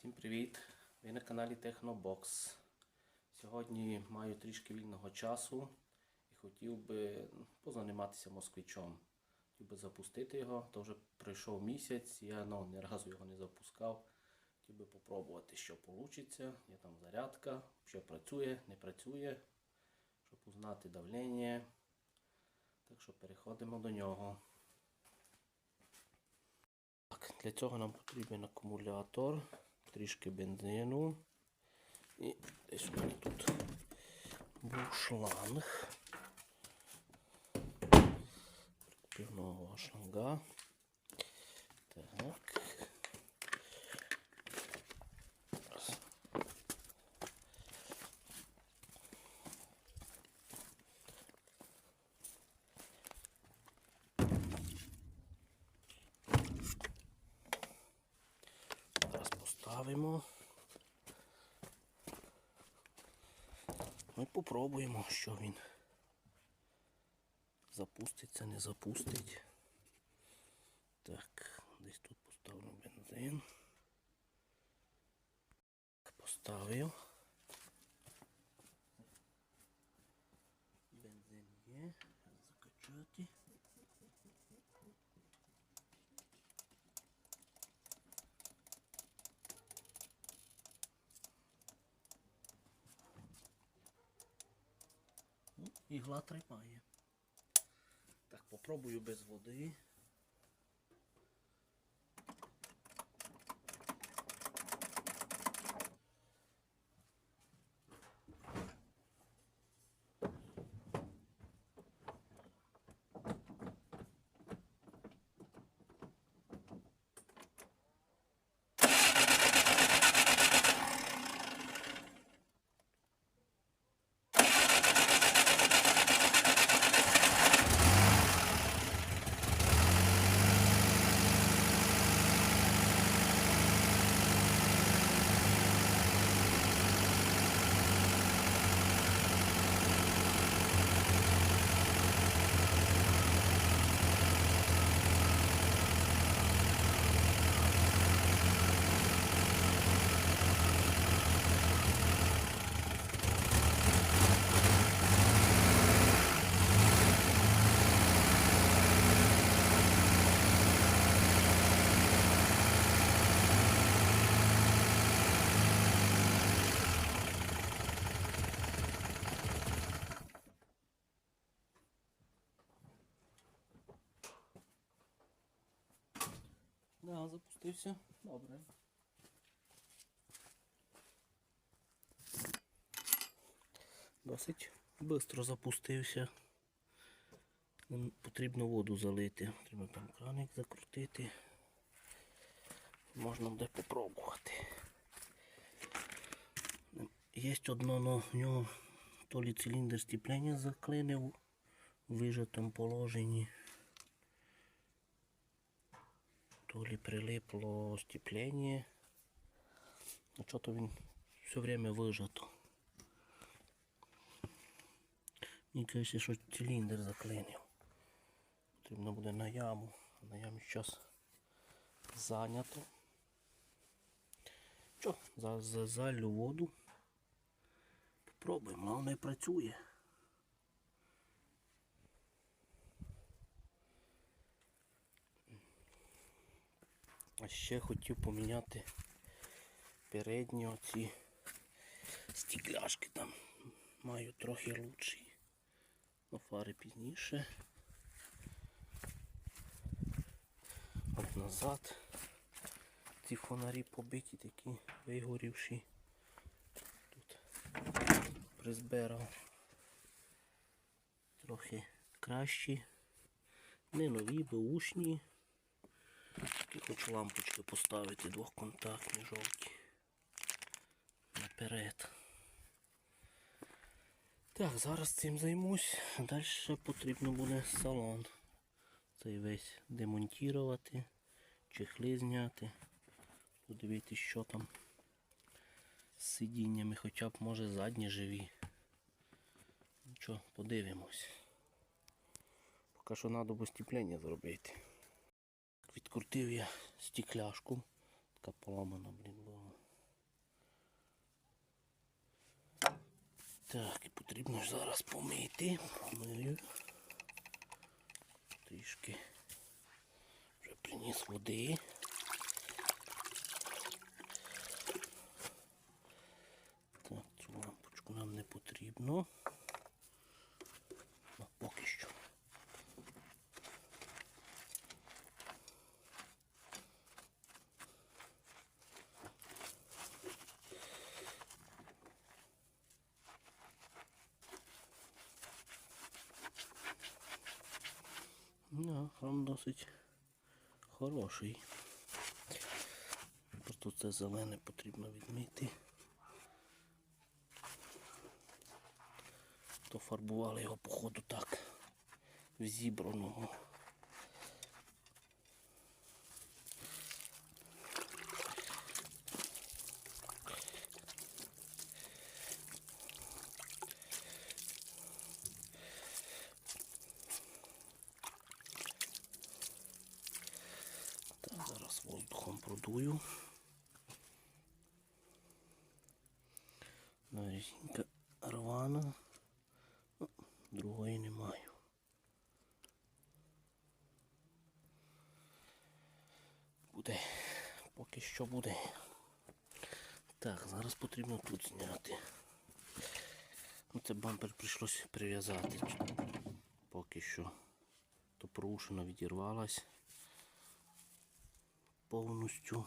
Всім привіт! Ви на каналі Технобокс. Сьогодні маю трішки вільного часу і хотів би позаніматися москвичом. Хотів би запустити його, то вже пройшов місяць, я ну, ні разу його не запускав. Хотів би попробувати, що вийде. Є там зарядка, що працює, не працює, щоб узнати давлення. Так що переходимо до нього. Так, для цього нам потрібен акумулятор, трішки бензину. І десь у мене тут був шланг. Півного шланга. Так. Раз. Зараз поставимо. Ми попробуємо, що він запуститься, не запустить. Так, десь тут поставлю бензин. Поставив. Бензин є. Закачати. Ігла тримає. Так, попробую без води. Да, запустився. Добре. Досить швидко запустився. Нам потрібно воду залити. Треба там краник закрутити. Можна буде попробувати. Є одно, но в нього то лі циліндр стіплення заклинив в вижатому положенні. То ли прилипло степление. Ну что-то він все время вижато. Мені кажеться, що циліндр заклинив. Потрібно буде на яму. На ямі зараз зайнято. Що, залю воду. Попробуємо, воно не працює. А ще хотів поміняти передні оці стікляшки там. Маю трохи лучші. На фари пізніше. От назад. Ці фонарі побиті такі вигорівші. Тут призбирав. Трохи кращі. Не нові, беушні. Тут хочу лампочки поставити двохконтактні жовті. Наперед. Так, зараз цим займусь. Далі потрібно буде салон. Цей весь демонтувати, чехли зняти. Подивитись, що там з сидіннями, хоча б може задні живі. Нічого, подивимось. Поки що треба постіплення зробити. Відкрутив я стекляшку. Така поламана, блін, була. Так, і потрібно ж зараз помити. Помию. Трішки вже приніс води. Так, цю лампочку нам не потрібно. Ну, храм досить хороший. Просто це зелене потрібно відмити. То фарбували його походу так в зібраного. Так, зараз воздухом продую. Нарізінька рвана. Ну, Другої не маю. Буде. Поки що буде. Так, зараз потрібно тут зняти. Ну, це бампер прийшлося прив'язати. Поки що. То порушено відірвалась повністю.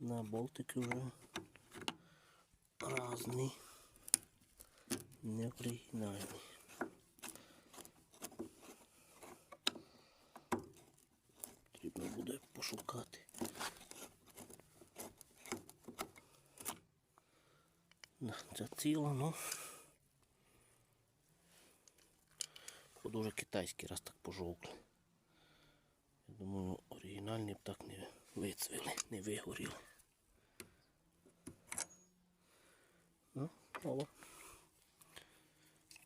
На болтики вже разні, не оригінальні. Потрібно буде пошукати. Да, Це ціла, ну. дуже китайський раз так пожовкли. Я думаю, оригінальні б так не вицвіли, не вигоріли. Ну, о.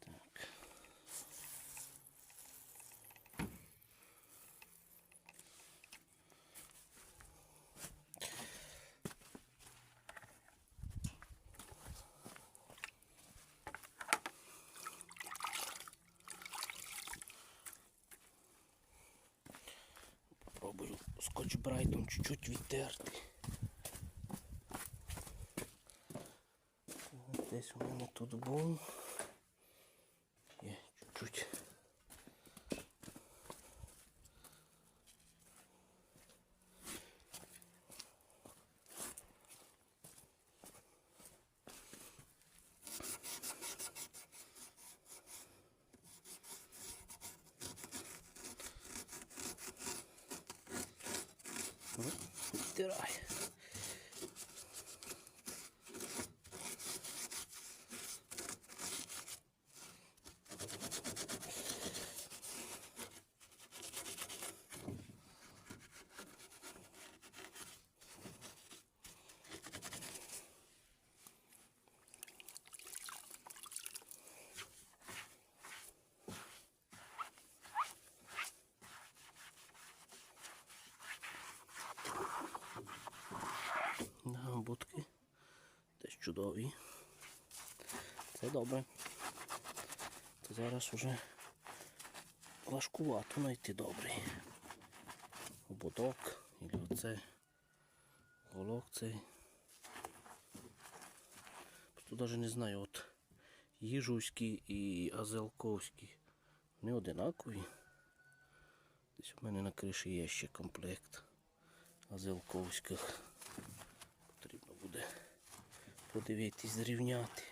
Так. Скотч брайтом чуть-чуть відтерти. Десь у мене тут був. Є чуть-чуть. Ну, Відтирай. Да, будки теж чудові. Це добре. Це зараз вже важкувато знайти добрий. Ободок, і оце голок цей. Просто навіть не знаю, от їжуський і азелковський. Вони одинакові. Десь у мене на криші є ще комплект азелковських. Подивитись, зрівняти.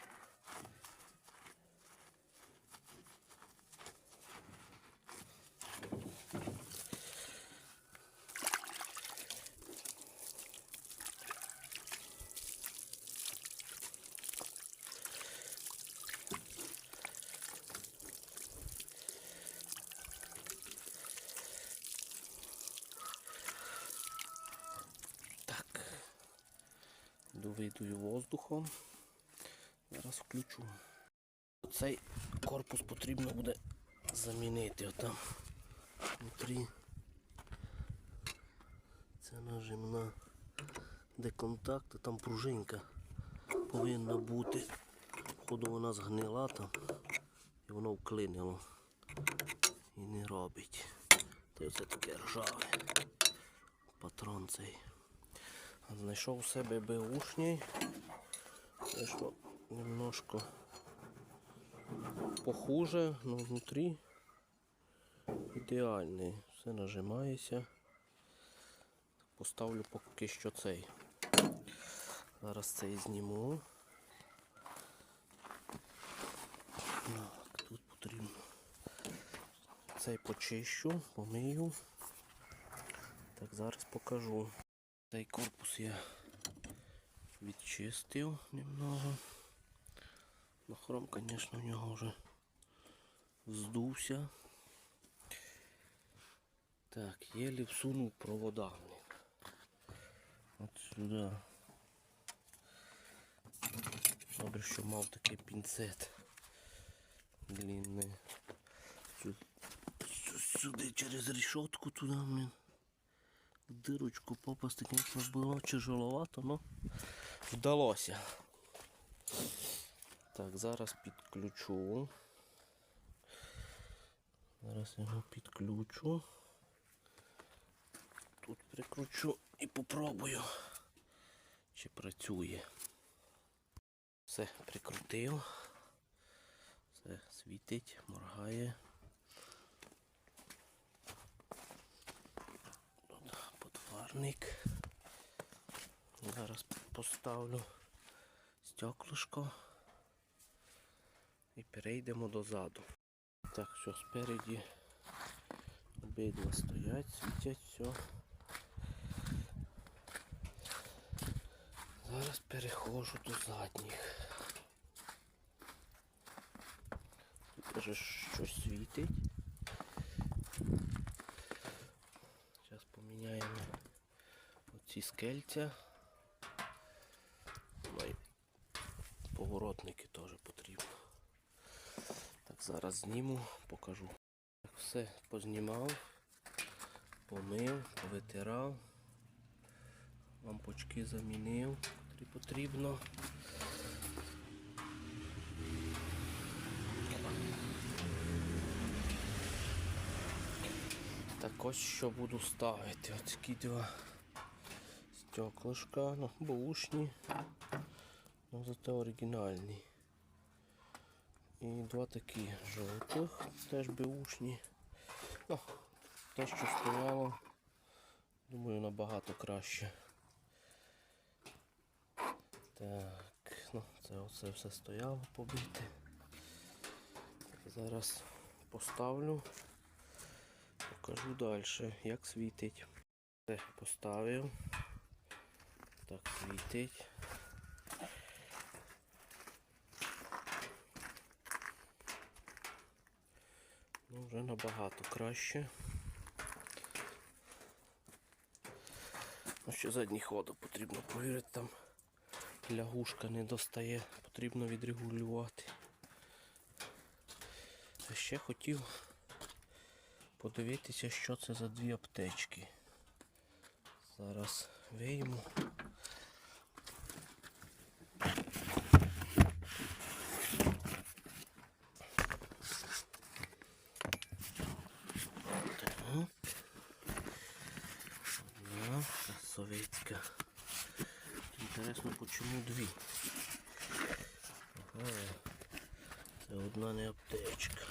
Довидую воздухом. Зараз включу. Цей корпус потрібно буде замінити отам внутрі. Це нажимна де контакт, а там пружинка повинна бути. Походу вона згнила там і воно вклинило і не робить. Та це таке ржаве. Патрон цей. Знайшов у себе беушній. Вийшло немножко похуже, але внутрі ідеальний. Все нажимається. Поставлю поки що цей. Зараз цей зніму. Так, тут потрібно. Цей почищу, помию. Так, зараз покажу. Цей корпус я відчистив немного. Ну, хром, звісно, в нього вже здувся. Так, єлі всунув провода. блін. От сюди. Добре, що мав такий пінцет длинний. Сю- сю- Сюди через решетку туди, блін. В дирочку попасти, звісно, було тяжеловато, але вдалося. Так, зараз підключу. Зараз його підключу. Тут прикручу і попробую, чи працює. Все, прикрутив. Все світить, моргає. Тут подфарник. Зараз поставлю стеклышко і перейдемо дозаду. Так, що спереді обидва стоять, світять все. Зараз переходжу до задніх. Тут вже щось світить. Зараз поміняємо оці скельця. Ну поворотники теж потрібно. Так, зараз зніму, покажу. Так, все познімав, помив, повитирав, лампочки замінив, котрі потрібно. Так ось що буду ставити. Ось такі два стеклышка, ну, бушні, ну зате оригінальні. І два такі жовтих, теж беушні. Ну, те, що стояло, думаю, набагато краще. Так, ну це оце все стояло побите. Зараз поставлю, покажу далі, як світить. Все, поставив. Так світить. Ну, вже набагато краще. Ну, ще задній ходу потрібно повірити, там лягушка не достає, потрібно відрегулювати. А ще хотів подивитися, що це за дві аптечки. Зараз вийму. Так. Одна совєтська. Інтересно, почему дві? Ага. Це одна не аптечка.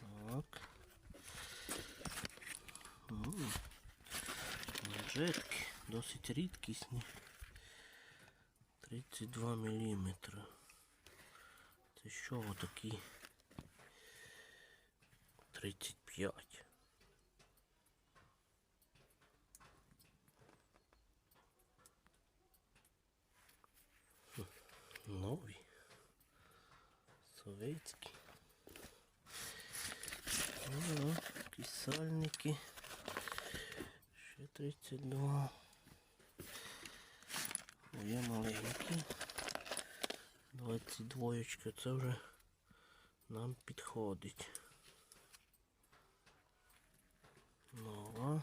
Так. Манжетки досить рідкісні. 32 мм. Це що отакі? 35. Хм, Нові. Совєтські. О, такі сальники. Ще 32. Є маленькі. 22 це вже нам підходить. Нова.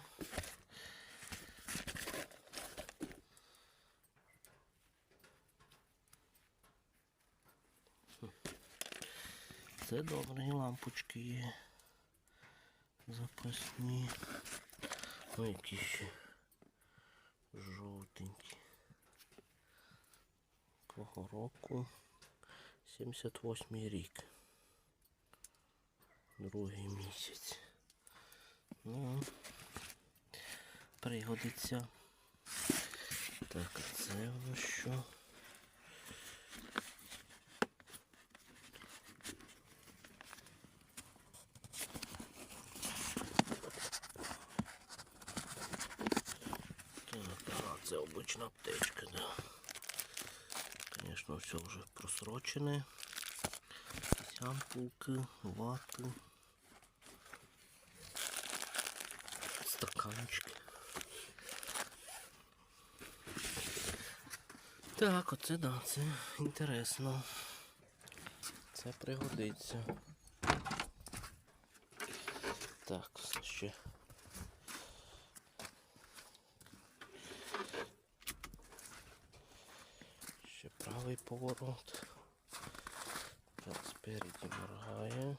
Це добре, і лампочки є. Запасні. Ну, які ще жовтенькі. Кого року? 78 рік. Другий місяць. Ну, пригодиться. Так, це нас що? Так, ага, це аптечка, да. Звісно, все вже просрочене. Ампулки, вати. Стаканчики. Так, оце да, це інтересно. Це пригодиться. Так, ще. Ще поворот. Так, спереді моргає.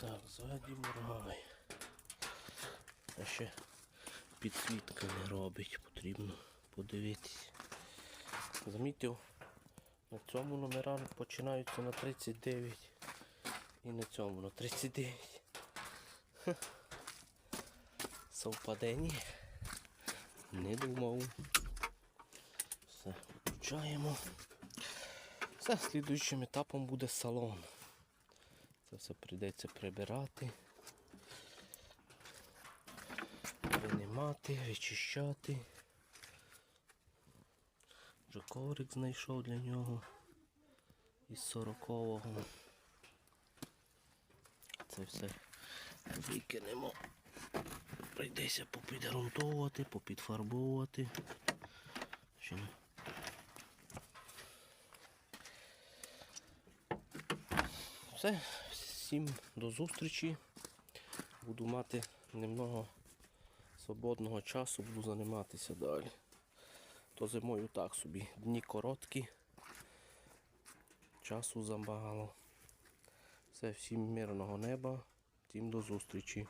Так, ззаді моргає. А ще підсвітка не робить, потрібно подивитись. Замітив, на цьому номера починаються на 39 і на цьому на 39. Совпадення. Не думав. Все, виключаємо. Все, слідуючим етапом буде салон. Це все прийдеться прибирати, винімати, вичищати. Вже коврик знайшов для нього із 40-го. Це все викинемо. Прийдеться попідґрунтовувати, попідфарбовувати. Все, всім до зустрічі. Буду мати немного свободного часу, буду займатися далі. То зимою так собі. Дні короткі, часу замагало. Все, всім мирного неба, всім до зустрічі.